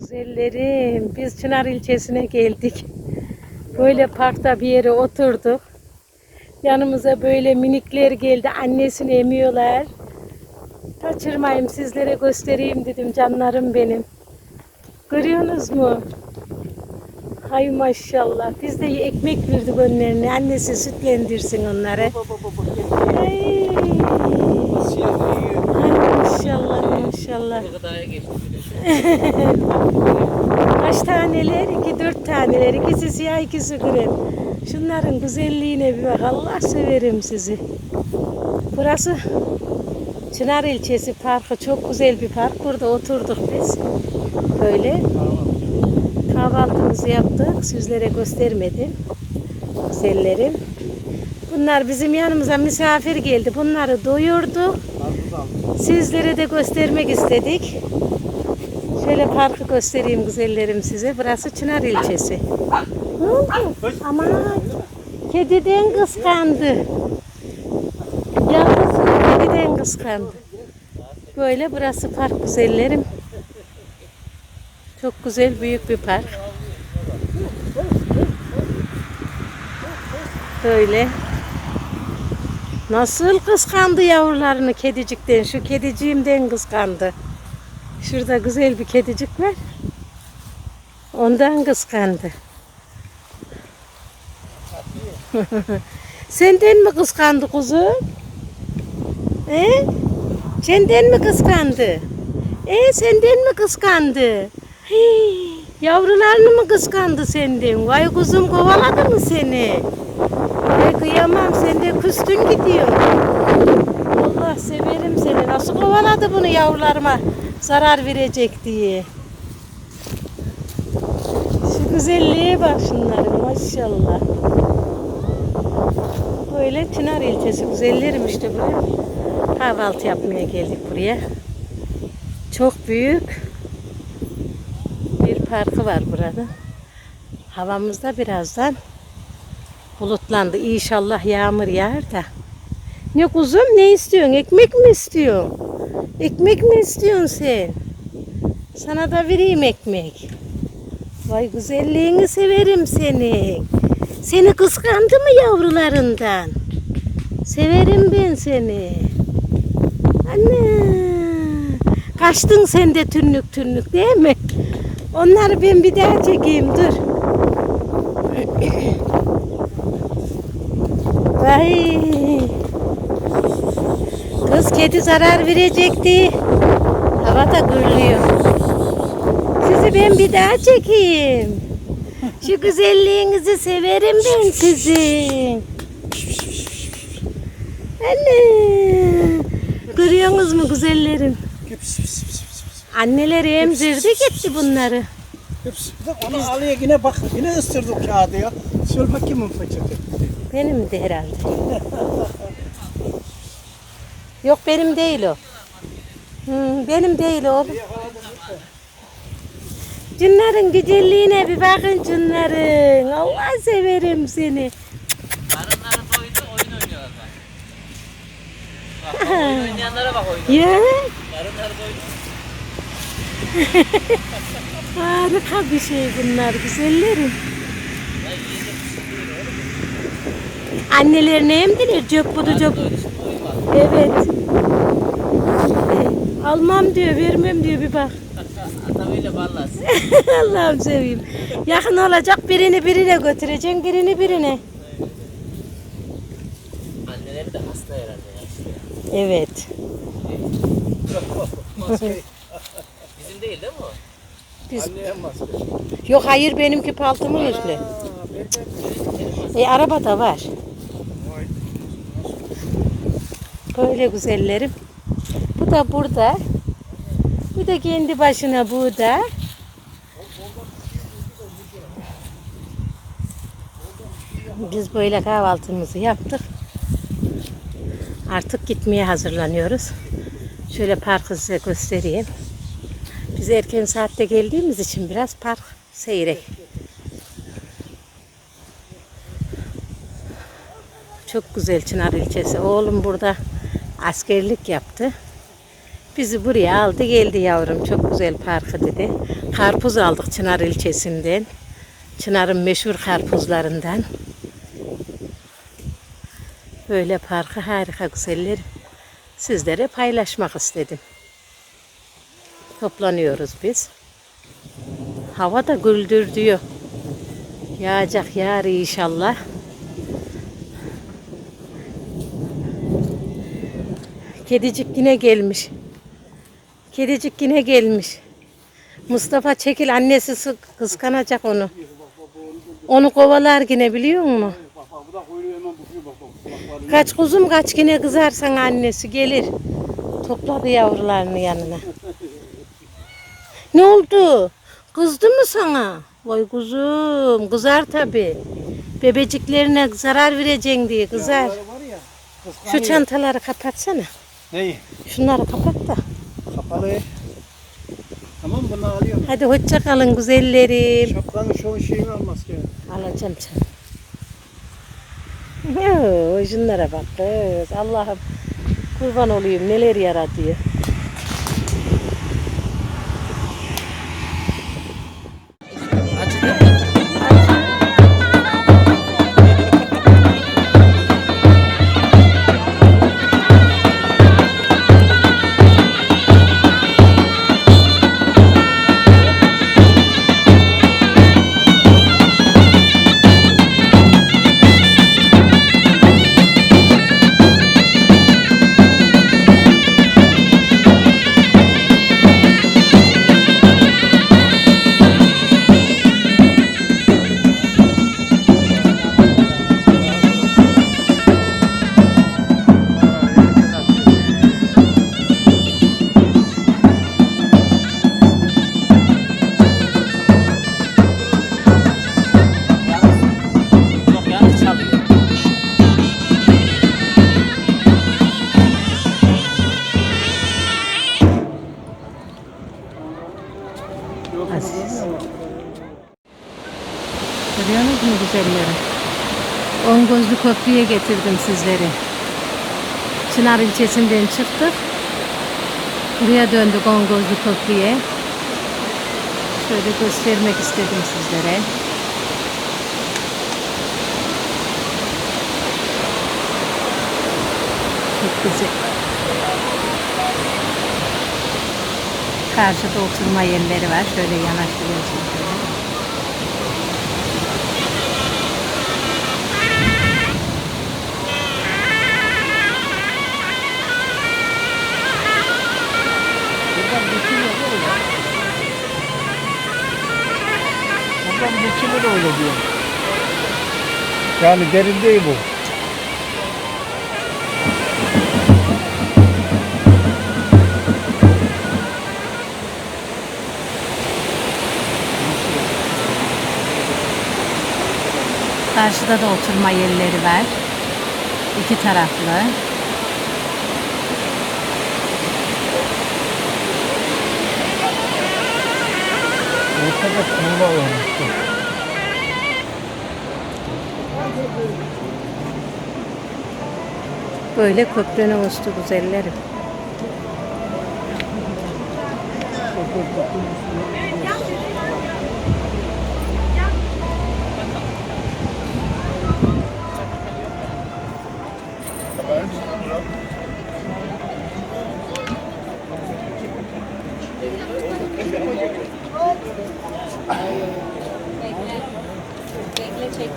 Güzellerim, biz Çınar ilçesine geldik. Böyle parkta bir yere oturduk. Yanımıza böyle minikler geldi. Annesini emiyorlar. Kaçırmayayım sizlere göstereyim dedim canlarım benim. Görüyorsunuz mu? Hay maşallah. Biz de ekmek verdik önlerine. Annesi sütlendirsin onları. Ay. Ay maşallah. Kaç taneler? İki dört taneler. İkisi siyah ikisi krem. Şunların güzelliğine bir bak. Allah severim sizi. Burası Çınar ilçesi parkı. Çok güzel bir park. Burada oturduk biz. Böyle. Kahvaltımızı yaptık. Sizlere göstermedim. Güzellerim. Bunlar bizim yanımıza misafir geldi. Bunları doyurduk. Sizlere de göstermek istedik. Şöyle parkı göstereyim güzellerim size. Burası Çınar ilçesi. Ne oldu? Aman kediden kıskandı. Yavrusunu kediden kıskandı. Böyle burası park güzellerim. Çok güzel büyük bir park. Böyle. Nasıl kıskandı yavrularını kedicikten. Şu kediciğimden kıskandı. Şurada güzel bir kedicik var. Ondan kıskandı. Senden mi kıskandı kuzum? He? Senden mi kıskandı? E senden mi kıskandı? Hii, yavrularını mı kıskandı senden? Vay kuzum kovaladı mı seni? Ay kıyamam sen de küstün gidiyor. Allah severim seni. Nasıl kovaladı bunu yavrularıma zarar verecek diye. Şu güzelliğe bak şunların maşallah. Böyle Çınar ilçesi güzellerim işte buraya. Kahvaltı yapmaya geldik buraya. Çok büyük bir parkı var burada. Havamızda birazdan bulutlandı. İnşallah yağmur yağar da. Ne kuzum ne istiyorsun? Ekmek mi istiyorsun? Ekmek mi istiyorsun sen? Sana da vereyim ekmek. Vay güzelliğini severim seni. Seni kıskandı mı yavrularından? Severim ben seni. Anne. Kaçtın sen de tünlük tünlük değil mi? Onları ben bir daha çekeyim dur. Vay. Kız kedi zarar verecekti. Hava da gürlüyor. Sizi ben bir daha çekeyim. Şu güzelliğinizi severim ben sizin. Anne. Görüyorsunuz mu güzellerim? Anneleri emzirdi gitti bunları. Onu alıyor yine bak yine ısırdık kağıdı ya. Söyle bakayım mı peçete? Benim de herhalde. Yok benim değil o. Hmm, benim değil o. Cünlerin güzelliğine bir bakın cünlerin. Allah severim seni. Karınları doydu oyun oynuyorlar bak. Bak oyun oynayanlara bak oyun. Ya Karınları doydu. harika bir şey bunlar güzellerim. Anneler ne emdiler? Cöp budu cöp. Evet. Almam diyor, vermem diyor bir bak. Allah'ım seveyim. Yakın olacak birini birine götüreceksin, birini birine. Anneleri de hasta herhalde ya. Evet. Bizim değil değil mi o? Biz... Yok hayır benimki paltomun üstü. E araba da var. Böyle güzellerim. Bu da burada. Bu da kendi başına burada. Biz böyle kahvaltımızı yaptık. Artık gitmeye hazırlanıyoruz. Şöyle parkı size göstereyim. Biz erken saatte geldiğimiz için biraz park seyrek. Çok güzel Çınar ilçesi. Oğlum burada askerlik yaptı. Bizi buraya aldı geldi yavrum. Çok güzel parkı dedi. Karpuz aldık Çınar ilçesinden. Çınar'ın meşhur karpuzlarından. Böyle parkı harika güzeller. Sizlere paylaşmak istedim. Toplanıyoruz biz. Hava da güldür diyor. Yağacak yağar inşallah. Kedicik yine gelmiş. Kedicik yine gelmiş. Mustafa çekil annesi kıskanacak onu. Onu kovalar yine biliyor musun? Kaç kuzum kaç yine kızarsan annesi gelir. Topladı yavrularını yanına. Ne oldu? Kızdı mı sana? Vay kuzum kızar tabi. Bebeciklerine zarar vereceksin diye kızar. Şu çantaları kapatsana. Neyi? Şunları kapat da. Kapalı. Tamam bunu alıyorum. Hadi hoşça kalın güzellerim. Şapkanın şu şeyini almaz ki. Alacağım canım. Yoo, şunlara bak kız. Allah'ım kurban olayım neler yaratıyor. On gözlü köprüye getirdim sizleri. Çınar ilçesinden çıktık. Buraya döndük on gözlü köprüye. Şöyle göstermek istedim sizlere. Çok güzel. Karşıda oturma yerleri var. Şöyle yanaştırıyorum Buradan bükülür öyle diyor. Yani derin değil bu. Karşıda da oturma yerleri var. İki taraflı. Ortada tuğla olmuştu. Böyle köprünün üstü güzellerim. Çek.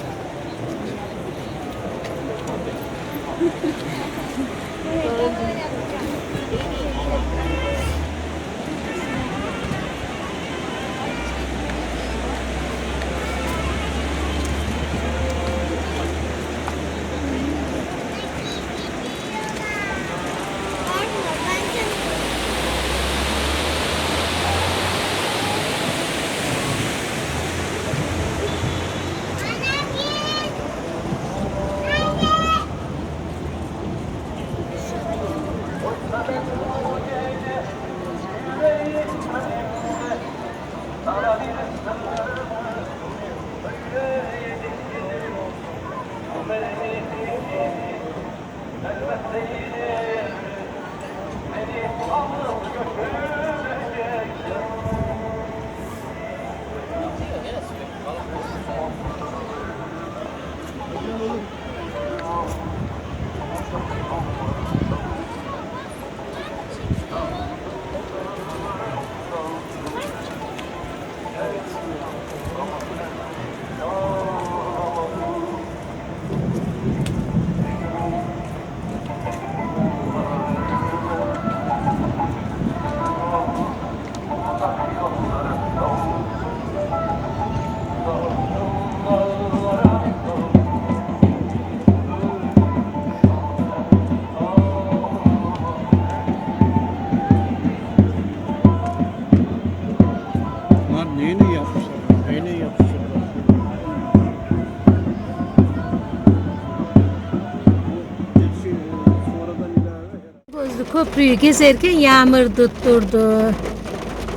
Köprüyü gezerken yağmur tutturdu.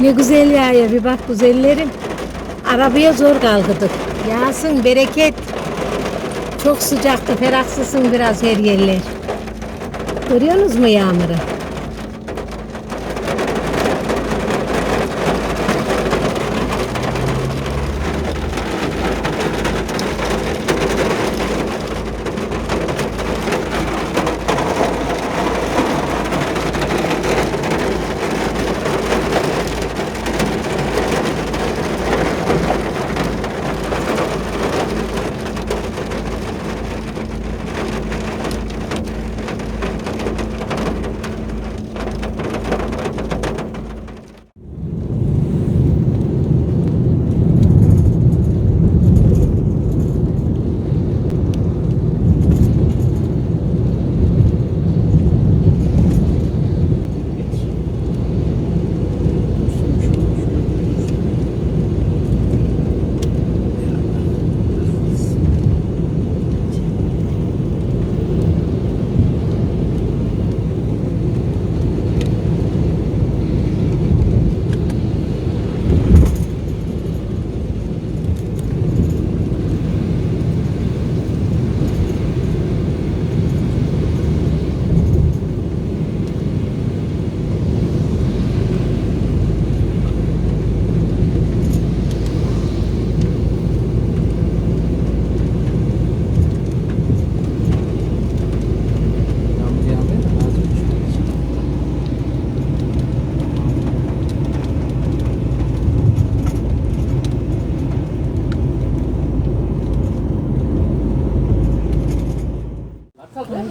Ne güzel yağıyor bir bak güzellerim. Arabaya zor kalktık. Yağsın bereket. Çok sıcaktı ferahlatsın biraz her yerler. Görüyorsunuz mu yağmuru?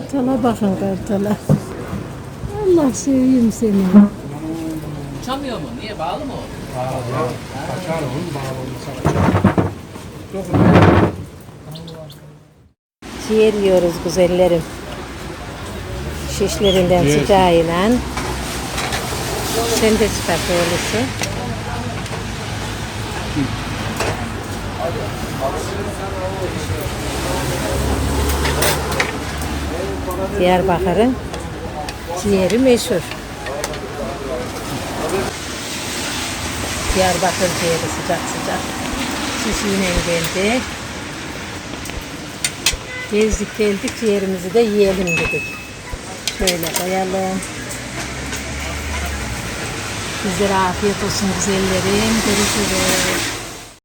Kartala bakın kartala. Allah seveyim seni. Uçamıyor mu? Niye? Bağlı mı o? Ciğer yiyoruz güzellerim. Şişlerinden sıcağıyla. Sen de çıkart öylesi. Diyarbakır'ın ciğeri meşhur. Diyarbakır ciğeri sıcak sıcak. Şişiyle geldi. Gezdik geldik ciğerimizi de yiyelim dedik. Şöyle koyalım. Sizlere afiyet olsun güzellerim. Görüşürüz.